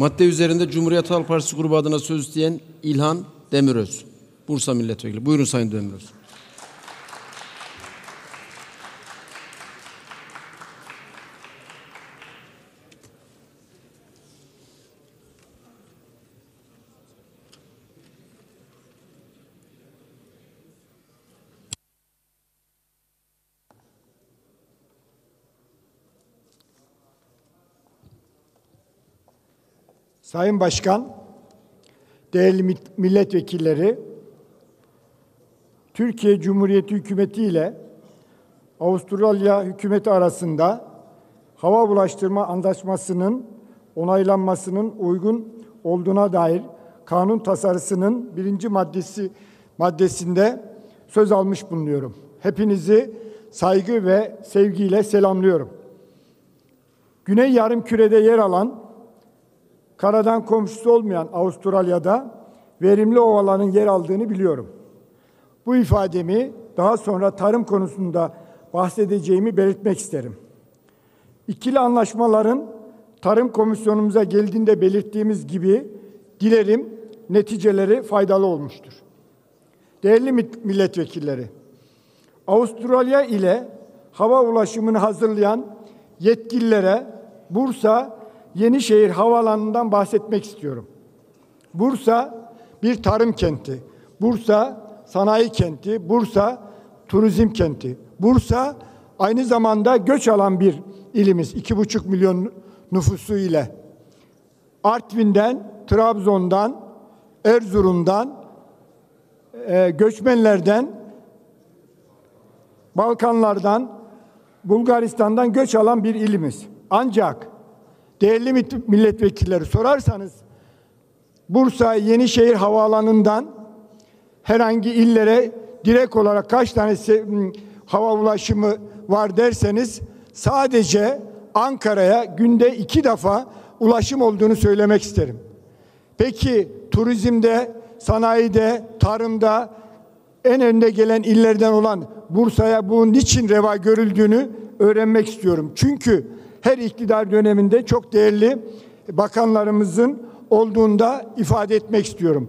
Madde üzerinde Cumhuriyet Halk Partisi grubu adına söz isteyen İlhan Demiröz. Bursa Milletvekili. Buyurun Sayın Demiröz. Sayın Başkan, değerli milletvekilleri, Türkiye Cumhuriyeti Hükümeti ile Avustralya Hükümeti arasında hava ulaştırma anlaşmasının onaylanmasının uygun olduğuna dair kanun tasarısının birinci maddesi maddesinde söz almış bulunuyorum. Hepinizi saygı ve sevgiyle selamlıyorum. Güney Yarımküre'de yer alan karadan komşusu olmayan Avustralya'da verimli ovaların yer aldığını biliyorum. Bu ifademi daha sonra tarım konusunda bahsedeceğimi belirtmek isterim. İkili anlaşmaların tarım komisyonumuza geldiğinde belirttiğimiz gibi dilerim neticeleri faydalı olmuştur. Değerli milletvekilleri, Avustralya ile hava ulaşımını hazırlayan yetkililere Bursa Yenişehir Havaalanı'ndan bahsetmek istiyorum. Bursa bir tarım kenti. Bursa sanayi kenti. Bursa turizm kenti. Bursa aynı zamanda göç alan bir ilimiz. iki buçuk milyon nüfusu ile. Artvin'den, Trabzon'dan, Erzurum'dan, e, göçmenlerden, Balkanlardan, Bulgaristan'dan göç alan bir ilimiz. Ancak değerli milletvekilleri sorarsanız Bursa Yenişehir Havaalanı'ndan herhangi illere direkt olarak kaç tane hava ulaşımı var derseniz sadece Ankara'ya günde iki defa ulaşım olduğunu söylemek isterim. Peki turizmde, sanayide, tarımda en önde gelen illerden olan Bursa'ya bu niçin reva görüldüğünü öğrenmek istiyorum. Çünkü her iktidar döneminde çok değerli bakanlarımızın olduğunda ifade etmek istiyorum.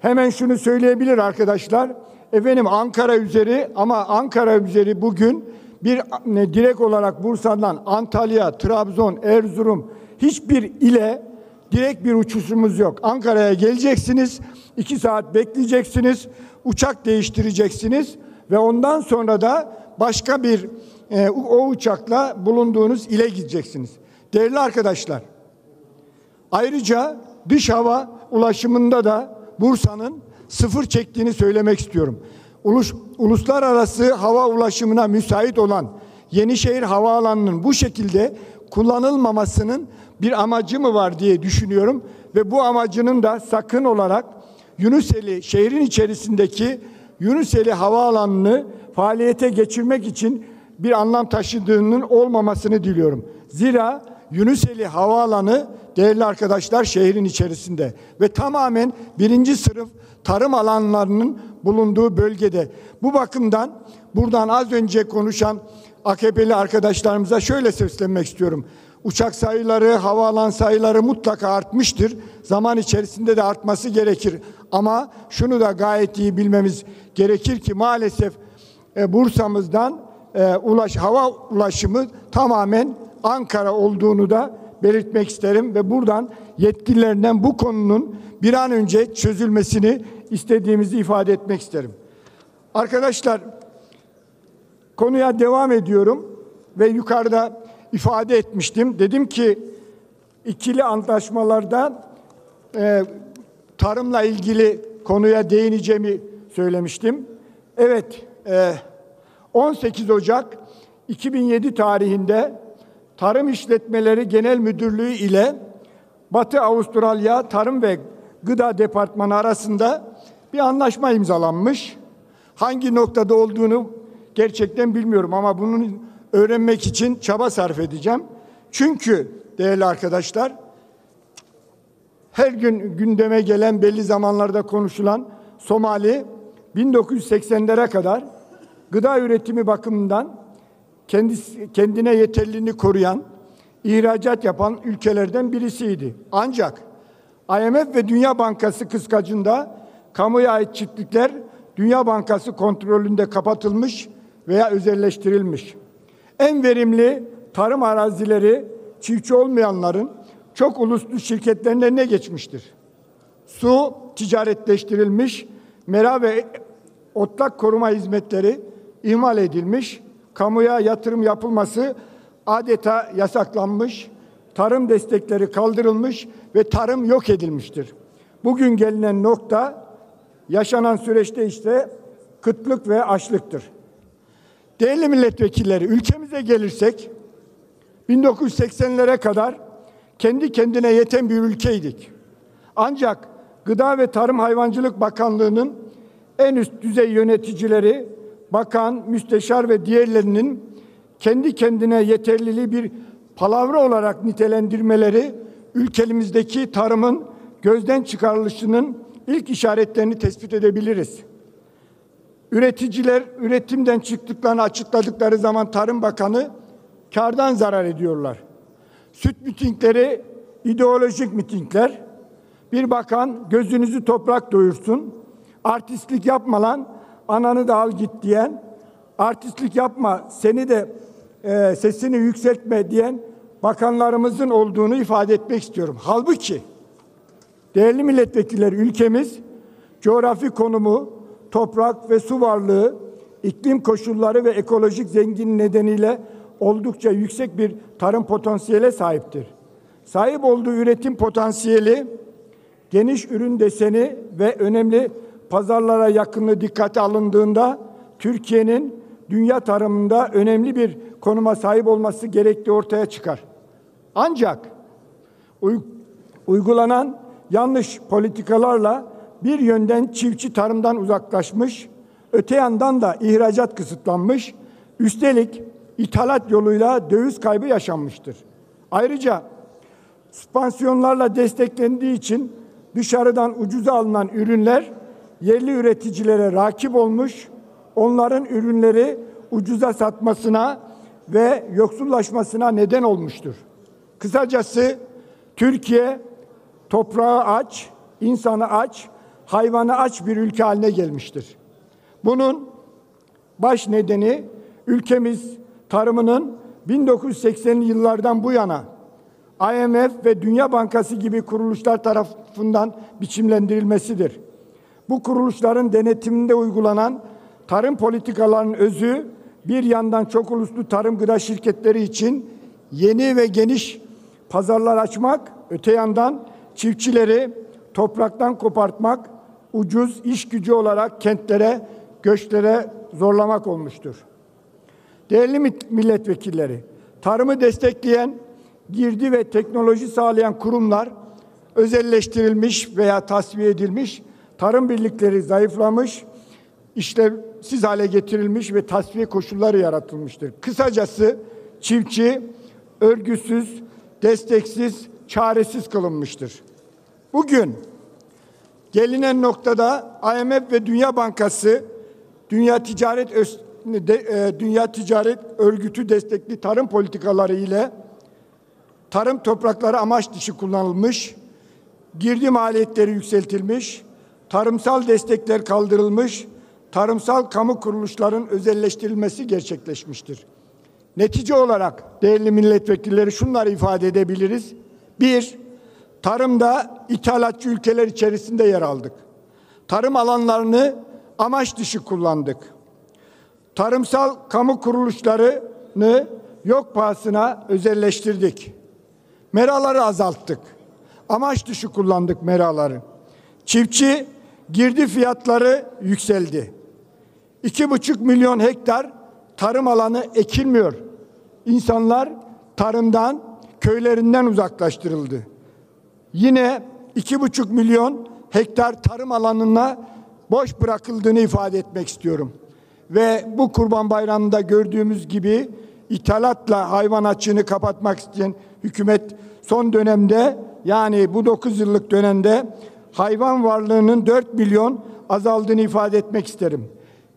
Hemen şunu söyleyebilir arkadaşlar. Efendim Ankara üzeri ama Ankara üzeri bugün bir ne, direkt olarak Bursa'dan Antalya, Trabzon, Erzurum hiçbir ile direkt bir uçuşumuz yok. Ankara'ya geleceksiniz, iki saat bekleyeceksiniz, uçak değiştireceksiniz ve ondan sonra da başka bir e, o uçakla bulunduğunuz ile gideceksiniz. Değerli arkadaşlar, ayrıca dış hava ulaşımında da Bursa'nın sıfır çektiğini söylemek istiyorum. Ulus, uluslararası hava ulaşımına müsait olan Yenişehir Havaalanı'nın bu şekilde kullanılmamasının bir amacı mı var diye düşünüyorum ve bu amacının da sakın olarak Yunuseli şehrin içerisindeki Yunuseli Havaalanı'nı faaliyete geçirmek için bir anlam taşıdığının olmamasını diliyorum. Zira Yunuseli Havaalanı değerli arkadaşlar şehrin içerisinde ve tamamen birinci sınıf tarım alanlarının bulunduğu bölgede. Bu bakımdan buradan az önce konuşan AKP'li arkadaşlarımıza şöyle seslenmek istiyorum. Uçak sayıları, havaalan sayıları mutlaka artmıştır. Zaman içerisinde de artması gerekir. Ama şunu da gayet iyi bilmemiz gerekir ki maalesef e, Bursa'mızdan e, ulaş hava ulaşımı tamamen Ankara olduğunu da belirtmek isterim ve buradan yetkililerinden bu konunun bir an önce çözülmesini istediğimizi ifade etmek isterim. Arkadaşlar konuya devam ediyorum ve yukarıda ifade etmiştim. Dedim ki ikili antlaşmalarda e, tarımla ilgili konuya değineceğimi söylemiştim. Evet, e, 18 Ocak 2007 tarihinde Tarım İşletmeleri Genel Müdürlüğü ile Batı Avustralya Tarım ve Gıda Departmanı arasında bir anlaşma imzalanmış. Hangi noktada olduğunu gerçekten bilmiyorum ama bunun öğrenmek için çaba sarf edeceğim. Çünkü değerli arkadaşlar her gün gündeme gelen belli zamanlarda konuşulan Somali 1980'lere kadar gıda üretimi bakımından kendisi, kendine yeterliliğini koruyan, ihracat yapan ülkelerden birisiydi. Ancak IMF ve Dünya Bankası kıskacında kamuya ait çiftlikler Dünya Bankası kontrolünde kapatılmış veya özelleştirilmiş. En verimli tarım arazileri çiftçi olmayanların çok uluslu şirketlerin eline geçmiştir. Su ticaretleştirilmiş, mera ve otlak koruma hizmetleri ihmal edilmiş, kamuya yatırım yapılması adeta yasaklanmış, tarım destekleri kaldırılmış ve tarım yok edilmiştir. Bugün gelinen nokta yaşanan süreçte işte kıtlık ve açlıktır. Değerli milletvekilleri ülkemize gelirsek 1980'lere kadar kendi kendine yeten bir ülkeydik. Ancak Gıda ve Tarım Hayvancılık Bakanlığı'nın en üst düzey yöneticileri, bakan, müsteşar ve diğerlerinin kendi kendine yeterliliği bir palavra olarak nitelendirmeleri ülkemizdeki tarımın gözden çıkarılışının ilk işaretlerini tespit edebiliriz. Üreticiler üretimden çıktıklarını açıkladıkları zaman Tarım Bakanı kardan zarar ediyorlar. Süt mitingleri ideolojik mitingler. Bir bakan gözünüzü toprak doyursun. Artistlik yapma lan ananı da al git diyen. Artistlik yapma seni de e, sesini yükseltme diyen bakanlarımızın olduğunu ifade etmek istiyorum. Halbuki değerli milletvekilleri ülkemiz coğrafi konumu, toprak ve su varlığı, iklim koşulları ve ekolojik zengin nedeniyle oldukça yüksek bir tarım potansiyele sahiptir. Sahip olduğu üretim potansiyeli, geniş ürün deseni ve önemli pazarlara yakınlığı dikkate alındığında Türkiye'nin dünya tarımında önemli bir konuma sahip olması gerektiği ortaya çıkar. Ancak uygulanan yanlış politikalarla bir yönden çiftçi tarımdan uzaklaşmış, öte yandan da ihracat kısıtlanmış, üstelik ithalat yoluyla döviz kaybı yaşanmıştır. Ayrıca spansiyonlarla desteklendiği için dışarıdan ucuza alınan ürünler yerli üreticilere rakip olmuş, onların ürünleri ucuza satmasına ve yoksullaşmasına neden olmuştur. Kısacası Türkiye toprağı aç, insanı aç, hayvanı aç bir ülke haline gelmiştir. Bunun baş nedeni ülkemiz tarımının 1980'li yıllardan bu yana IMF ve Dünya Bankası gibi kuruluşlar tarafından biçimlendirilmesidir. Bu kuruluşların denetiminde uygulanan tarım politikalarının özü bir yandan çok uluslu tarım gıda şirketleri için yeni ve geniş pazarlar açmak, öte yandan çiftçileri topraktan kopartmak, ucuz iş gücü olarak kentlere, göçlere zorlamak olmuştur. Değerli milletvekilleri, tarımı destekleyen, girdi ve teknoloji sağlayan kurumlar özelleştirilmiş veya tasfiye edilmiş, tarım birlikleri zayıflamış, işlevsiz hale getirilmiş ve tasfiye koşulları yaratılmıştır. Kısacası çiftçi örgüsüz, desteksiz, çaresiz kılınmıştır. Bugün gelinen noktada IMF ve Dünya Bankası Dünya Ticaret e, Dünya Ticaret Örgütü destekli tarım politikaları ile tarım toprakları amaç dışı kullanılmış, girdi maliyetleri yükseltilmiş, tarımsal destekler kaldırılmış, tarımsal kamu kuruluşların özelleştirilmesi gerçekleşmiştir. Netice olarak değerli milletvekilleri şunları ifade edebiliriz. Bir, tarımda ithalatçı ülkeler içerisinde yer aldık. Tarım alanlarını amaç dışı kullandık. Tarımsal kamu kuruluşlarını yok pahasına özelleştirdik. Meraları azalttık. Amaç dışı kullandık meraları. Çiftçi girdi fiyatları yükseldi. İki buçuk milyon hektar tarım alanı ekilmiyor. İnsanlar tarımdan, köylerinden uzaklaştırıldı. Yine iki buçuk milyon hektar tarım alanına boş bırakıldığını ifade etmek istiyorum. Ve bu Kurban Bayramı'nda gördüğümüz gibi ithalatla hayvan açığını kapatmak isteyen hükümet son dönemde yani bu 9 yıllık dönemde hayvan varlığının 4 milyon azaldığını ifade etmek isterim.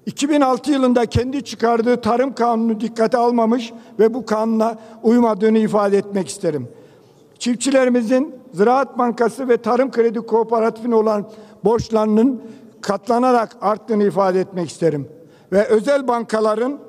2006 yılında kendi çıkardığı tarım kanunu dikkate almamış ve bu kanuna uymadığını ifade etmek isterim. Çiftçilerimizin Ziraat Bankası ve Tarım Kredi Kooperatifine olan borçlarının katlanarak arttığını ifade etmek isterim. Ve özel bankaların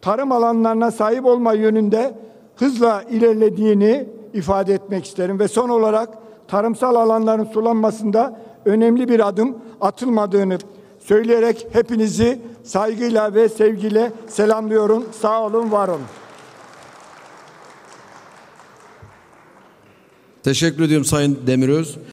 tarım alanlarına sahip olma yönünde hızla ilerlediğini ifade etmek isterim. Ve son olarak tarımsal alanların sulanmasında önemli bir adım atılmadığını söyleyerek hepinizi saygıyla ve sevgiyle selamlıyorum. Sağ olun, var olun. Teşekkür ediyorum Sayın Demiröz.